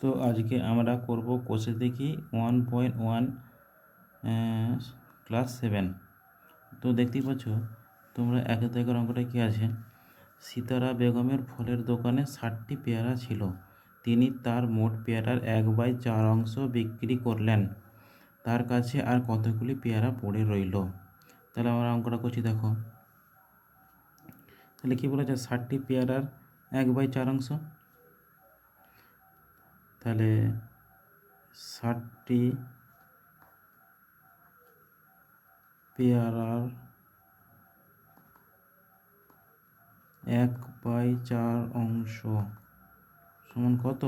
তো আজকে আমরা করব কোষে দেখি one point one class seven তো দেখতেই পাচ্ছ, তোমরা এক থেকে অঙ্কটা কী আছে? সীতারা বেগমের ফলের দোকানে ষাটটি পেয়ারা ছিল। তিনি তার মোট পেয়ারার এক বাই চার অংশ বিক্রি করলেন। তার কাছে আর কতগুলি পেয়ারা পড়ে রইল? তাহলে আমরা অঙ্কটা করছি, দেখো। তাহলে কী বলেছে? ষাটটি পেয়ারার এক বাই চার অংশ? তাহলে ষাটটি পেয়ারার এক বাই চার অংশ সমান কত?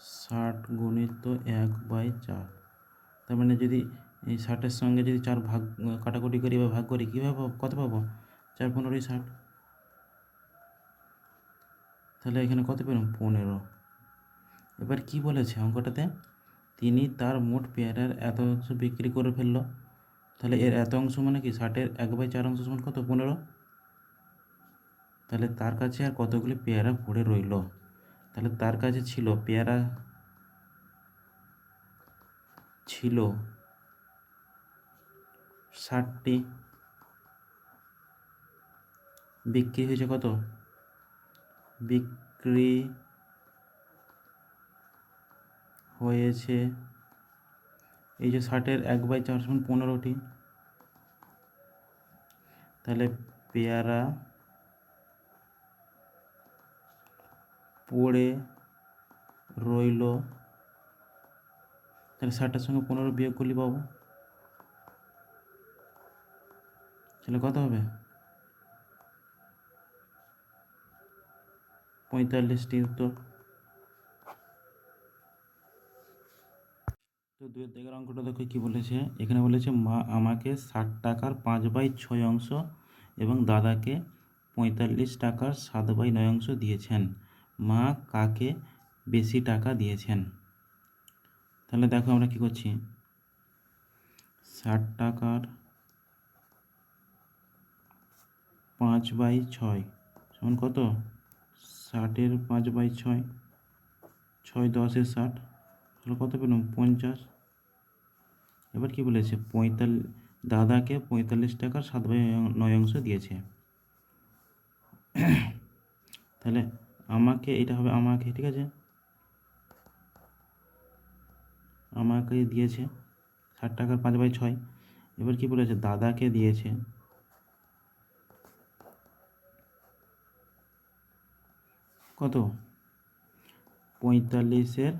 ষাট গুণিত এক বাই চার। তার মানে যদি এই ষাটের সঙ্গে যদি চার ভাগ, কাটাকুটি করি বা ভাগ করি, কীভাবে কত পাবো? চার পনেরোই ষাট। তাহলে এখানে কত পেলাম? পনেরো। এবার কি বলেছে অঙ্কটাতে? তিনি তার মোট পেয়ারার এত অংশ বিক্রি করে ফেলল। তাহলে এর এত অংশ মানে কি? ষাটের এক বাই চার অংশ সমান কত? পনেরো। তাহলে তার কাছে আর কতগুলি পেয়ারা পড়ে রইল? তাহলে তার কাছে ছিল পেয়ারা ছিল ষাটটি। বিক্রি হয়েছে কত? বিক্রি হয়েছে। এই যে ষাটের এক বাই চার সমান পনেরোটি। তাহলে পেয়ারা পড়ে রইল। তাহলে ষাটটার সঙ্গে পনেরো বিয়োগ করলে পাবো। তাহলে কত হবে? পঁয়তাল্লিশটি উত্তর। তো দুই দিকের অঙ্কটা দেখো কী বলেছে? এখানে বলেছে, মা, আমাকে ষাট টাকার পাঁচ বাই ছয় অংশ এবং দাদাকে পঁয়তাল্লিশ টাকার সাত বাই নয় অংশ দিয়েছেন। মা, কাকে বেশি টাকা দিয়েছেন? তাহলে দেখো আমরা কি করছি? ষাট টাকার পাঁচ বাই ছয় সমান কত? ষাটের পাঁচ বাই ছয় ছয় দশের ষাট, তাহলে কত পেলাম? পঞ্চাশ। এবার কি বলেছে? পঁয়তাল্লিশ দাদাকে পঁয়তাল্লিশ টাকার সাত বাই নয় অংশ দিয়েছে। তাহলে আমাকে এটা হবে, আমাকে, ঠিক আছে? আমাকে দিয়েছে ষাট টাকার পাঁচ বাই ছয়। এবার কি বলেছে? দাদাকে দিয়েছে। কত? পঁয়তাল্লিশের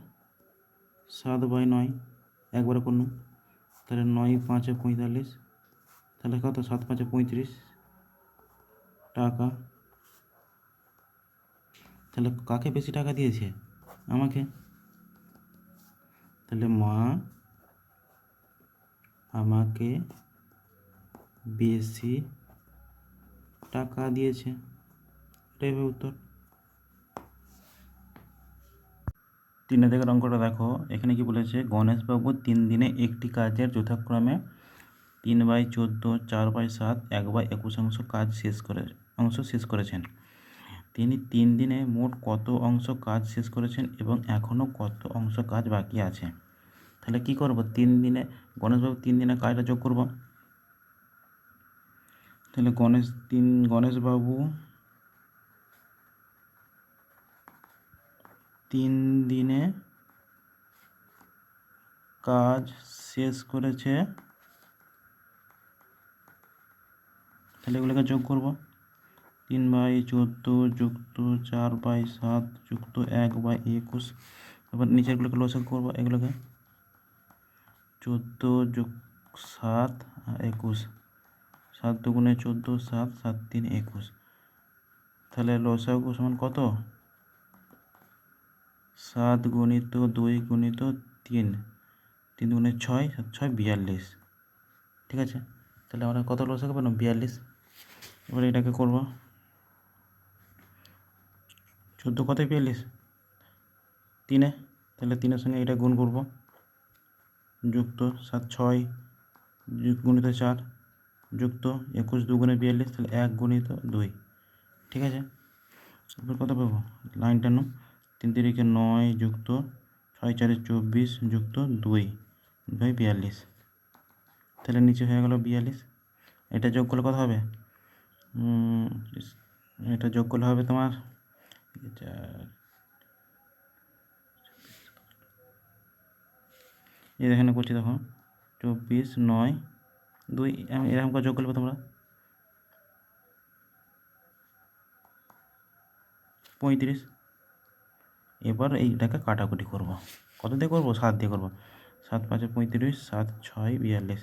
সাত বাই নয়, একবার করুন তাহলে নয় পাঁচে পঁয়তাল্লিশ। তাহলে কত? সাত পাঁচে পঁয়ত্রিশ। টাকা। তাহলে কাকে বেশি টাকা দিয়েছে? আমাকে? তাহলে মা আমাকে বেশি টাকা দিয়েছে। এটাই উত্তর। তিন থেকে অঙ্কটা দেখো। এখানে কি বলেছে? গণেশবাবু তিন দিনে একটি কাজের যথাক্রমে তিন বাই চোদ্দ, চার বাই সাত, এক বাই একুশ অংশ কাজ শেষ করে অংশ শেষ করেছেন। তিনি তিন দিনে মোট কত অংশ কাজ শেষ করেছেন এবং এখনও কত অংশ কাজ বাকি আছে? তাহলে কি করব? তিন দিনে গণেশবাবু তিন দিনে কাজটা যোগ করব। তাহলে গণেশ তিন গণেশবাবু তিন দিনে কাজ শেষ করেছে। তাহলে এগুলোকে যোগ করব। তিন বাই চোদ্দ যুক্ত চার বাই সাত যুক্ত এক বাই একুশ। তারপর নিচেরগুলোকে লসক করব এগুলোকে। চোদ্দ যুগ সাত একুশ। সাত দুগুণে চোদ্দ, সাত সাত তিন, একুশ। তাহলে লসাগু সমান কত? সাত গুণিত দুই গুণিত তিন। তিন গুণে ছয়, সাত, ছয়, বিয়াল্লিশ। ঠিক আছে? তাহলে আমরা কত লসাগু পেলাম বিয়াল্লিশ। এবার এটাকে করব। চোদ্দ কত বিয়াল্লিশ তিনে। তাহলে তিনের সঙ্গে এটা গুণ করব। যুক্ত সাত, ছয় গুণিত চার, যুক্ত একুশ দুগুণে বিয়াল্লিশ, তাহলে এক গুণিত দুই। ঠিক আছে? এবার কত পাবো? লাইনটা নো তিন তিরিকে নয় যুক্ত ছয় চারে চব্বিশ যুক্ত দুই দুই বিয়াল্লিশ। তাহলে নিচে হয়ে গেল বিয়াল্লিশ। এটা যোগ করলে কত হবে? এটা যোগ করলে হবে তোমার এই এখানে করছি দেখো, চব্বিশ নয়, দুই, আমি এরকম করে যোগ করবে তোমরা পঁয়ত্রিশ। এবার এইটাকে কাটাকুটি করব। কত দিয়ে করব? সাত দিয়ে করব। সাত পাঁচে পঁয়ত্রিশ, সাত ছয় বিয়াল্লিশ।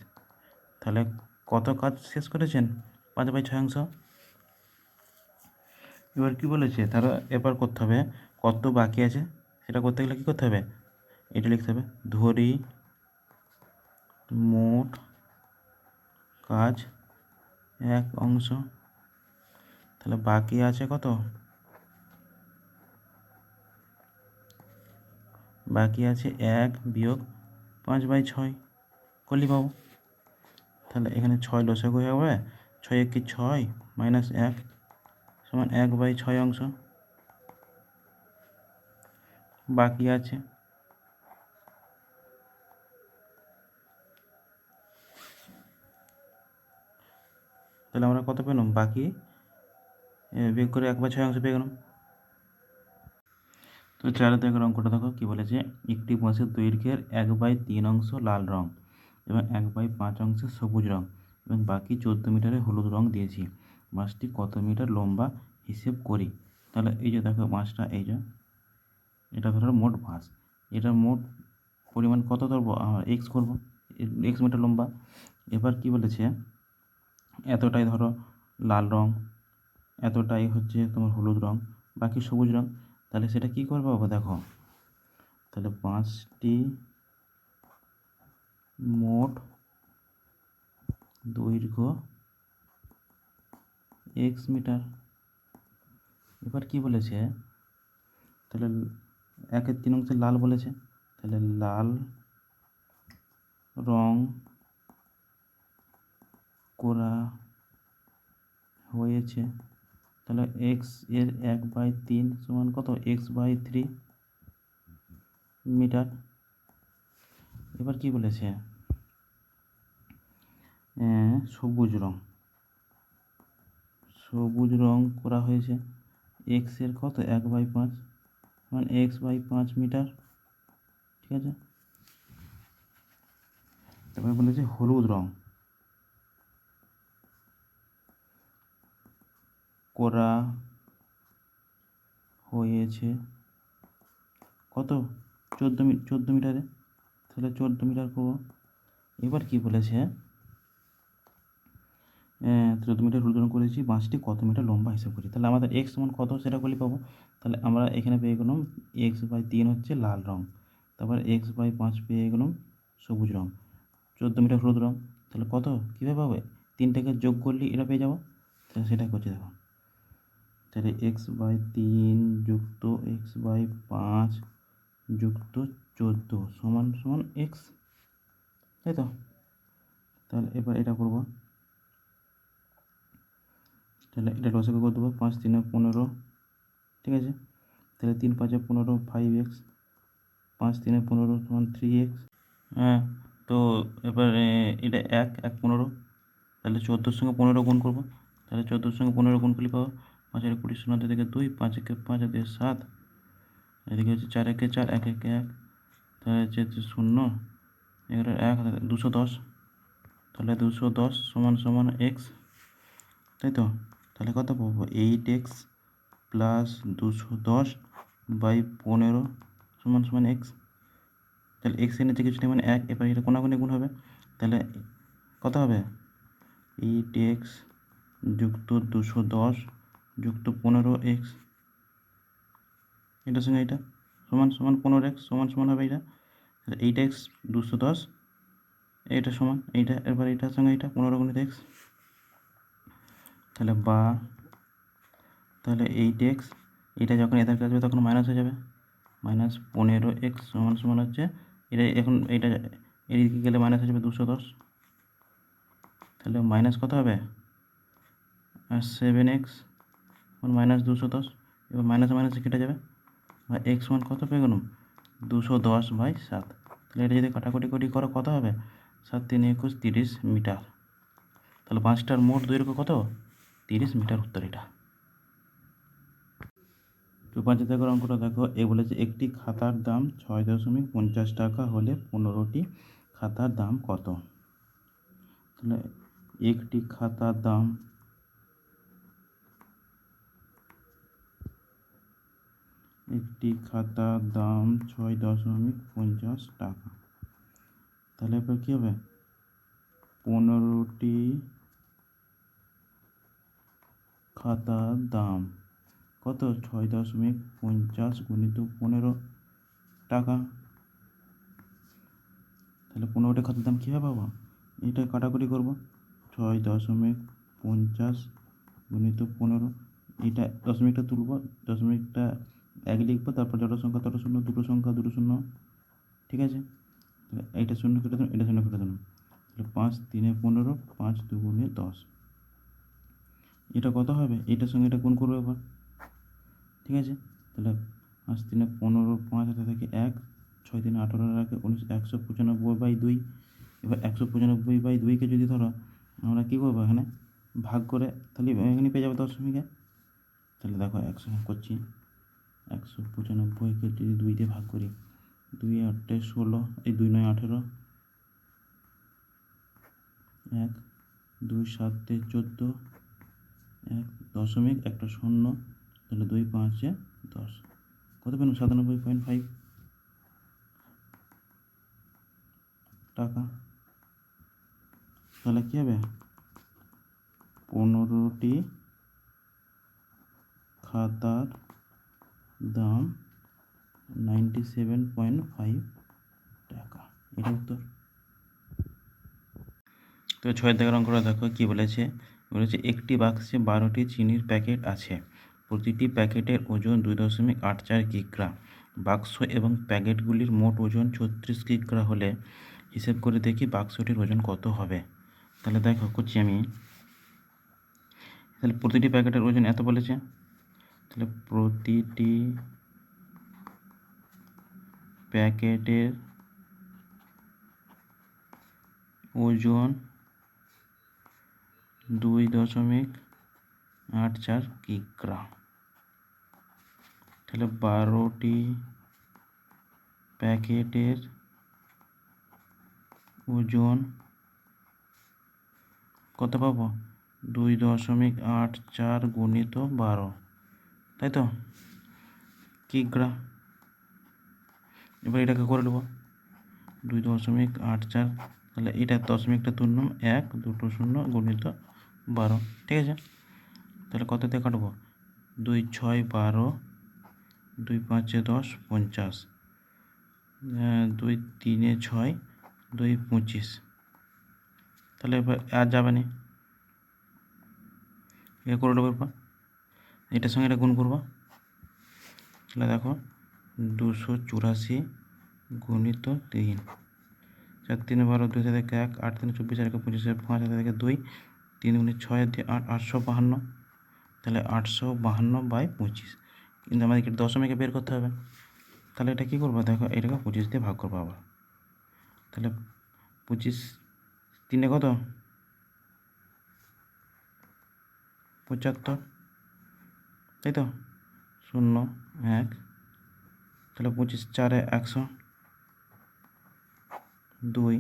তাহলে কত কাজ শেষ করেছেন? পাঁচ বাই ছয় অংশ। এবার কি বলেছে? তাহলে এবার করতে হবে, কত বাকি আছে? সেটা করতে গেলে কী করতে হবে? এটা লিখতে হবে, ধরি মোট কাজ এক অংশ। তাহলে বাকি আছে কত? বাকি আছে এক বিয়োগ পাঁচ বাই ছয়। করলি পাবো তাহলে এখানে ছয় লসাগু হয়ে যাবে ছয় এক কি ছয়? মাইনাস এক সমান এক বাই ছয় অংশ। বাকি আছে তাহলে আমরা কত পেলাম? বাকি বিয়োগ করে এক বাই ছয় অংশ পেয়ে গেলাম। তো চার দেখো অঙ্কটা দেখো, কী বলেছে? একটি বাঁশের দৈর্ঘ্যের এক বাই তিন অংশ লাল রং এবং এক বাই পাঁচ অংশে সবুজ রং এবং বাকি চোদ্দ মিটারে হলুদ রং দিয়েছি। বাঁশটি কত মিটার লম্বা হিসেব করি? তাহলে এই যে দেখো বাঁশটা এই যে, এটা ধরো মোট বাঁশ এটার মোট পরিমাণ কত ধরবো? এক্স করব এক্স মিটার লম্বা। এবার কি বলেছে? এতটাই ধরো লাল রং, এতটাই হচ্ছে তোমার হলুদ রং, বাকি সবুজ রং। তাহলে সেটা কী করব বাবা দেখো। তাহলে পাঁচটি মোট দৈর্ঘ্য এক্স মিটার। এবার কি বলেছে? তাহলে একের তিন অংশে লাল বলেছে। তাহলে লাল রং করা হয়েছে। তাহলে এক্সের এক বাই তিন সমান কত? X by three metre. এবার কি বলেছে? সবুজ রং। সবুজ রং করা হয়েছে। এক্সের কত? এক বাই পাঁচ। মানে এক্স বাই পাঁচ মিটার। ঠিক আছে? তারপরে বলেছে হলুদ রং। করা হয়েছে। কত? চোদ্দ মি, চোদ্দ মিটারে তাহলে চোদ্দ মিটার করব। এবার কি বলেছে? চোদ্দ মিটার হলুদ রং করেছি, বাঁশটি কত মিটার লম্বা হিসাব করি? তাহলে আমাদের এক্স সমান কত সেটা করলে পাবো। তাহলে আমরা এখানে পেয়ে গেলাম এক্স বাই তিন হচ্ছে লাল রং। তারপর এক্স বাই পাঁচ পেয়ে গেলাম সবুজ রং। চোদ্দ মিটার হলুদ রং তাহলে কত? কীভাবে পাবে তিনটাকে যোগ করলে এটা পেয়ে যাব। তাহলে সেটা করছি দেখো। তাহলে এক্স বাই তিন যুক্ত এক্স বাই পাঁচ যুক্ত চোদ্দ সমান সমান এক্স তাই তো? তাহলে এবার এটা করব। তাহলে এটা লসাগু করে দেবো পাঁচ তিনে পনেরো, ঠিক আছে? তাহলে তিন পাঁচে পনেরো ফাইভ এক্স পাঁচ তিনে পনেরো সমান থ্রি এক্স হ্যাঁ? তো এবার এটা এক এক পনেরো, তাহলে চোদ্দোর সঙ্গে পনেরো গুণ করব। তাহলে চোদ্দোর সঙ্গে পনেরো গুণ করলে পাবো পাঁচ একে কুড়ি শূন্য থেকে দুই, পাঁচ একে পাঁচ একে সাত। এদিকে হচ্ছে চার একে চার, এক একে এক। তাহলে হচ্ছে হচ্ছে শূন্য, এগারো এক দুশো দশ। তাহলে দুশো দশ সমান সমান এক্স তাই তো? তাহলে কত পাবো? এইট এক্স প্লাস দুশো দশ বাই পনেরো সমান সমান এক্স তাহলে এক্সের নিচে কিছু নেই মানে এক, এবার এটা কোনাগুনি গুণ হবে। তাহলে কত হবে? এইট এক্স যুক্ত দুশো দশ যুক্ত পনেরো এক্স এটার সঙ্গে এটা সমান সমান পনেরো এক্স সমান সমান হবে এটা তাহলে এইট এক্স দুশো দশ। এইটা সমান, এইটা এবার এইটার সঙ্গে এইটা, পনেরো গুণিত এক্স তাহলে বা, তাহলে এইট এক্স এটা যখন এদের কাছে আসবে তখন মাইনাস হয়ে যাবে। মাইনাস পনেরো এক্স সমান সমান হচ্ছে, এটা এখন এইটা এদিকে গেলে মাইনাস হয়ে যাবে দুশো দশ। তাহলে মাইনাস কত হবে? আর সেভেন এক্স মাইনাস দুশো দশ, এবার মাইনাস মাইনাসে কেটে যাবে। বা এক্স সমান কত পেয়ে গেলাম? দুশো দশ বাই সাত। তাহলে এটা যদি কাটাকুটি কটি করো কত হবে? সাত তিন একুশ তিরিশ মিটার। তাহলে পাঁচটার মোট দৈর্ঘ্য কত? তিরিশ মিটার উত্তর এটা। দেখো, অঙ্কটা দেখো। এ বলেছে একটি খাতার দাম ছয় দশমিক পঞ্চাশ টাকা হলে পনেরোটি খাতার দাম কত? তাহলে একটি খাতার দাম একটি খাতার দাম ছয় দশমিক পঞ্চাশ টাকা। তাহলে এবার কী হবে? পনেরোটি খাতার দাম কত? ছয় দশমিক পঞ্চাশ গুণিত পনেরো টাকা। তাহলে পনেরোটি খাতার দাম কীভাবে পাবো? এটা কাটাকুটি করব। ছয় দশমিক পঞ্চাশ গুণিত পনেরো। এটা দশমিকটা তুলবো। দশমিকটা এক লিখব, তারপর যত সংখ্যা তত শূন্য, দুটো সংখ্যা দুটো শূন্য, ঠিক আছে? এইটা শূন্য কেটে দেবো এটা শূন্য কেটে দেবেন তাহলে পাঁচ তিনে পনেরো, পাঁচ দুগুণে দশ। এটা কত হবে? এটার সঙ্গে এটা কোন করব এবার, ঠিক আছে? তাহলে পাঁচ তিনে পনেরো, পাঁচ হাতে থেকে এক, ছয় দিনে আঠারো রাখে উনিশ, একশো পঁচানব্বই বাই দুই। এবার একশো পঁচানব্বই বাই দুইকে যদি ধরো, আমরা কী করব এখানে? ভাগ করে তাহলে এখানে পেয়ে যাব দশমিকে। তাহলে দেখো একশো করছি একশো পঁচানব্বইকে যদি দুই দিয়ে ভাগ করি, দুই আটটে ষোলো, এই দুই নয় আঠেরো, এক, দুই সাতে চোদ্দ, এক দশমিক একটা শূন্য, তাহলে দুই পাঁচে দশ। কত পেলাম? সাতানব্বই পয়েন্ট ফাইভ। টাকা। তাহলে কী হবে? পনেরোটি খাতার দাম নাইনটি সেভেন পয়েন্ট ফাইভ টাকা। এটা উত্তর। তো ছয় দেখার অঙ্কটা দেখো কী বলেছে? বলেছে, একটি বাক্সে বারোটি চিনির প্যাকেট আছে। প্রতিটি প্যাকেটের ওজন দুই দশমিক আট চার কিগ্রা। বাক্স এবং প্যাকেটগুলির মোট ওজন ছত্রিশ কিগ্রা হলে হিসেব করে দেখি বাক্সটির ওজন কত হবে। তাহলে দেখো, করছি আমি। তাহলে প্রতিটি প্যাকেটের ওজন এত বলেছে? তাহলে প্রতিটি প্যাকেটের ওজন দুই দশমিক আট চার কিগ্রা তাহলে বারোটি প্যাকেটের ওজন কত পাবো? দুই দশমিক আট চার গুণিত বারো। তাই তো? কিগ্রা এবার এটাকে করে নেব। দুই দশমিক আট চার, তাহলে এটা দশমিকটা তুললাম এক, দুটো শূন্য গুণিত বারো, ঠিক আছে? তাহলে কত দিয়ে কাটবো? দুই ছয় বারো, দুই পাঁচে দশ পঞ্চাশ দুই তিনে ছয়, দুই পঁচিশ। তাহলে এবার আর যাবে না। এ করে নেব এরপর। এটার সঙ্গে এটা গুণ করব। তাহলে দেখো, দুশো চুরাশি গুণিত তিন। চার তিনে বারো, দুই হাজার থেকে এক, আট তিন চব্বিশ হাজার পঁচিশ পাঁচ হাজার থেকে দুই, তিন গুণে ছয় আট, আটশো বাহান্ন। তাহলে আটশো বাহান্ন বাই পঁচিশ। কিন্তু আমাদেরকে দশমিকে বের করতে হবে। তাহলে এটা কী করব? দেখো, এটাকে পঁচিশ দিয়ে ভাগ করব আবার। তাহলে পঁচিশ তিনে কত? পঁচাত্তর। তাই তো শূন্য, এক, তাহলে পঁচিশ, চারে একশো। দুই,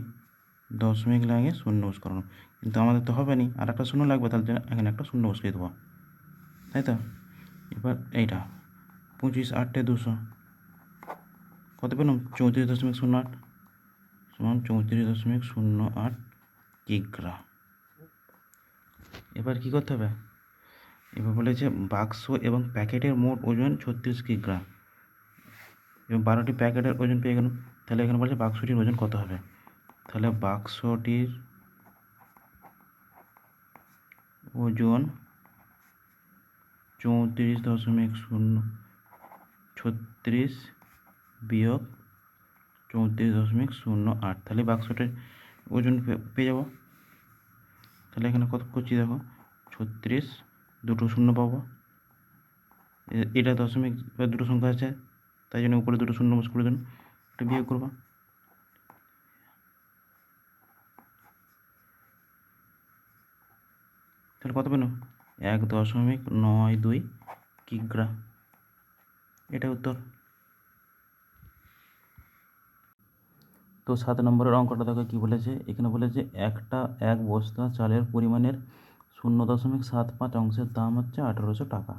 দশমিক লাগে শূন্য বস করানো কিন্তু আমাদের তো হবে নি, আর একটা শূন্য লাগবে, তাহলে এখানে একটা শূন্য বসিয়ে দেবো। তাই তো এবার এইটা, পঁচিশ আটটে দুশো। কত পেলাম? চৌত্রিশ দশমিক শূন্য আট। সমান চৌত্রিশ দশমিক শূন্য আট কিগ্রা। এবার কী করতে হবে? এবার বলেছে বাক্স এবং প্যাকেটের মোট ওজন ছত্রিশ কিগ্রা এবং বারোটি প্যাকেটের ওজন পেয়ে গেলাম তাহলে এখানে বলছে বাক্সটির ওজন কত হবে? তাহলে বাক্সটির ওজন চৌত্রিশ দশমিক শূন্য ছত্রিশ বিয়োগ চৌত্রিশ দশমিক শূন্য আট, তাহলে বাক্সটির ওজন পেয়ে যাব। তাহলে এখানে কত করছি দেখো? ছত্রিশ দুটো শূন্য পাবো। এটা দশমিক বা দুটো সংখ্যা আছে, তাই জন্য উপরে দুটো শূন্য বস করে দেন এটা বিয়োগ করব। তাহলে কত পেল? এক দশমিক নয় দুই কিগ্রা। এটা উত্তর। তো সাত নম্বরের অঙ্কটা দেখো কী বলেছে? এখানে বলেছে একটা, এক বস্তা চালের পরিমাণের শূন্য দশমিক সাত পাঁচ অংশের দাম হচ্ছে আঠেরোশো টাকা।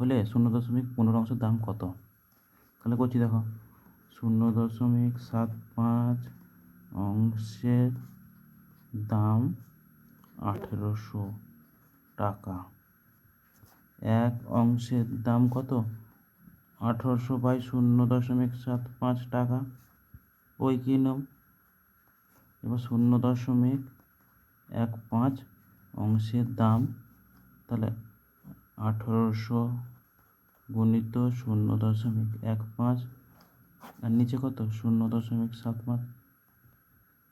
হলে শূন্য দশমিক পনেরো অংশের দাম কত? তাহলে করছি দেখো। শূন্য দশমিক সাত পাঁচ অংশের দাম আঠেরোশো টাকা। এক অংশের দাম কত? আঠেরোশো বাই শূন্য দশমিক সাত পাঁচ টাকা। ওই কী নাম এবার শূন্য দশমিক এক পাঁচ অংশের দাম তাহলে আঠেরোশো গুণিত শূন্য দশমিক এক পাঁচ, আর নিচে কত? শূন্য দশমিক সাত পাঁচ।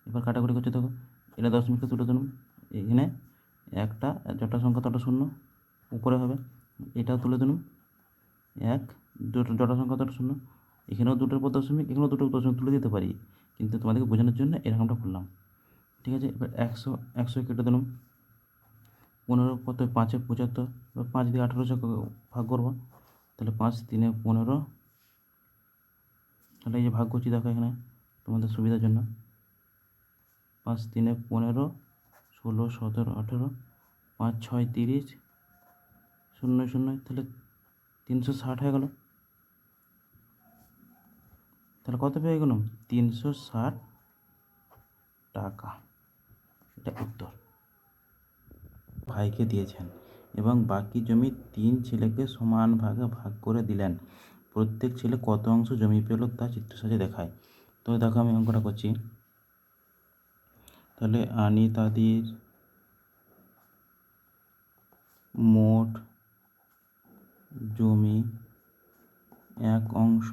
এবার কাটাকুটি করছে দেখো, এটা দশমিকটা তুলে দিলাম এখানে একটা, যটা সংখ্যা তটা শূন্য, উপরে হবে, এটাও তুলে দিলাম এক দুটো জটা সংখ্যা তটা শূন্য, এখানেও দুটোর পর দশমিক, এখানেও দুটো দশমিক তুলে দিতে পারি। কিন্তু তোমাদেরকে বোঝানোর জন্য এরকমটা করলাম। ঠিক আছে, এবার একশো একশো কেটে দিলাম পনেরো, কত? পাঁচে পঁচাত্তর পাঁচ দিয়ে আঠেরোশো ভাগ করব। তাহলে পাঁচ তিনে পনেরো। তাহলে এই যে ভাগ করছি, দেখো এখানে তোমাদের সুবিধার জন্য। পাঁচ তিনে পনেরো, ষোলো, সতেরো, আঠেরো, পাঁচ ছয়, তিরিশ, শূন্য শূন্য, তাহলে তিনশো ষাট হয়ে গেল। তাহলে কত পেয়ে গেলাম? তিনশো ষাট টাকা। এটা উত্তর। ভাইকে দিয়েছেন এবং বাকি জমি তিন ছেলেকে সমান ভাগে ভাগ করে দিলেন। প্রত্যেক ছেলে কত অংশ জমি পেল তা চিত্র সাজে দেখায়। তো দেখো আমি অঙ্কটা করছি। তাহলে আনিতাদির মোট জমি এক অংশ।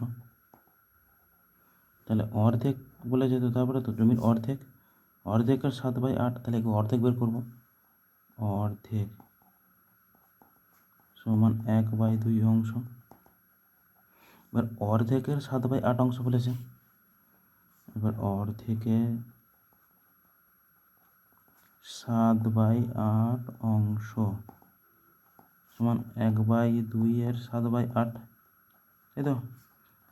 তাহলে অর্ধেক বলে যেত তারপরে তো জমির অর্ধেক। অর্ধেক আর সাত বাই আট, তাহলে অর্ধেক বের করব। অর্ধেক। সমান এক বাই দুই অংশ। এবার অর্ধেকের সাত বাই আট অংশ বলেছে। এবার অর্ধেকের সাত বাই আট অংশ। সমান এক বাই দুই এর সাত বাই আট। তাই তো?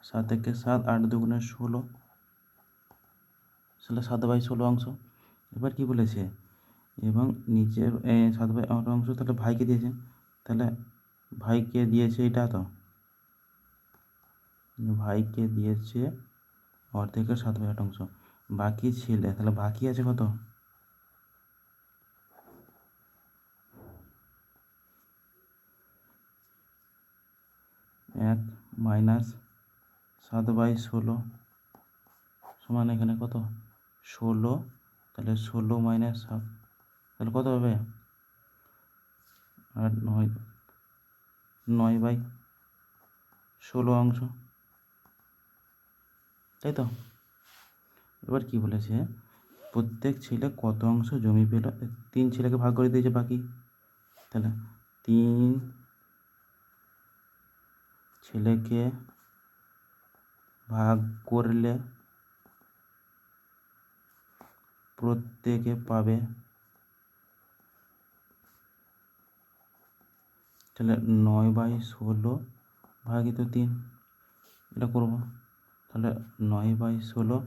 সাত থেকে সাত, আট দুগুণে ষোলো। তাহলে সাত বাই ষোলো অংশ। এবার কি বলেছে? এবং নিচের সাত বাই আট অংশ তাহলে ভাইকে দিয়েছে। তাহলে ভাইকে দিয়েছে এটা তো? ভাইকে দিয়েছে অর্ধেকের সাত বাই আট অংশ। বাকি ছেলে, তাহলে বাকি আছে কত? এক মাইনাস সাত বাই ষোলো সমান এখানে কত? ষোলো, তাহলে ষোলো মাইনাস সাত। তাহলে কত হবে? আর নয় নয় বাই ষোলো অংশ। তাই তো? এবার কি বলেছে? প্রত্যেক ছেলে কত অংশ জমি পেল? তিন ছেলেকে ভাগ করে দিয়েছে বাকি। তাহলে তিন ছেলেকে ভাগ করলে প্রত্যেকে পাবে তাহলে নয় বাই ষোলো ভাগিত তিন, এটা করব। তাহলে নয় বাই ষোলো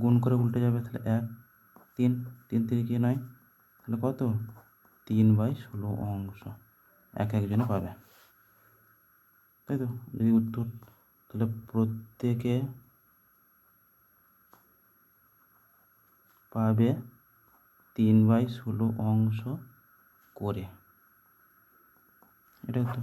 গুণ করে উল্টে যাবে তাহলে এক, তিন তিন তিরিকে নয়, তাহলে কত? তিন বাই ষোলো অংশ, এক একজনে পাবে। তাই তো? যদি উত্তর, তাহলে প্রত্যেকে পাবে তিন বাই ষোলো অংশ করে। এটা তো